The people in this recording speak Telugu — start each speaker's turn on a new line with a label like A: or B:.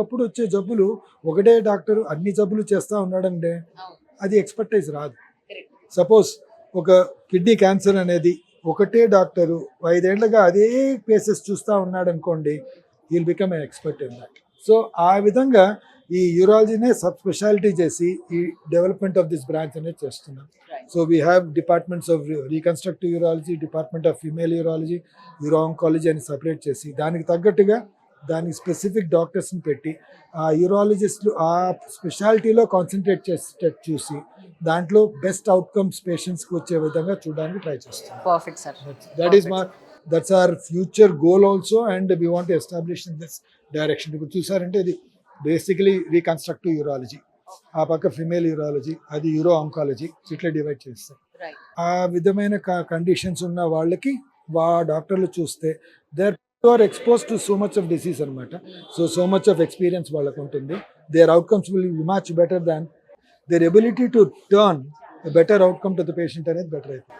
A: ఒకప్పుడు వచ్చే జబ్బులు ఒకటే డాక్టర్ అన్ని జబ్బులు చేస్తూ ఉన్నాడంటే అది ఎక్స్పర్టైజ్ రాదు. సపోజ్ ఒక కిడ్నీ క్యాన్సర్ అనేది ఒకటే డాక్టరు ఐదేళ్ళుగా అదే కేసెస్ చూస్తూ ఉన్నాడు అనుకోండి will become expert in that so ఆ విధంగా ఈ యూరాలజీనే సబ్ స్పెషాలిటీ చేసి ఈ డెవలప్మెంట్ ఆఫ్ దిస్ బ్రాంచ్ అనేది చేస్తున్నాం. So we have departments of reconstructive urology department of female urology uro oncology అని సపరేట్ చేసి దానికి తగ్గట్టుగా దానికి స్పెసిఫిక్ డాక్టర్స్ని పెట్టి ఆ యూరాలజిస్టులు ఆ స్పెషాలిటీలో కాన్సన్ట్రేట్ చేసేటట్టు చూసి దాంట్లో బెస్ట్ అవుట్కమ్స్ పేషెంట్స్కి వచ్చే విధంగా చూడడానికి ట్రై చేస్తాం.
B: పర్ఫెక్ట్ సార్
A: దట్ ఈస్ మా that's our future goal also and we want establish in this direction ఇప్పుడు చూసారంటే ఇది బేసికలీ రీకన్స్ట్రక్టివ్ యూరాలజీ ఆ పక్క ఫిమేల్ యూరాలజీ అది యూరో ఆంకాలజీ ఇట్లా డివైడ్ చేస్తాం. ఆ విధమైన కండిషన్స్ ఉన్న వాళ్ళకి వా డాక్టర్లు చూస్తే they are expose to so much of disease అనమాట so so much of experience వాళ్ళకు ఉంటుంది their outcomes will be much better than their ability to turn better outcome to the patient అనేది బెటర్ అవుతుంది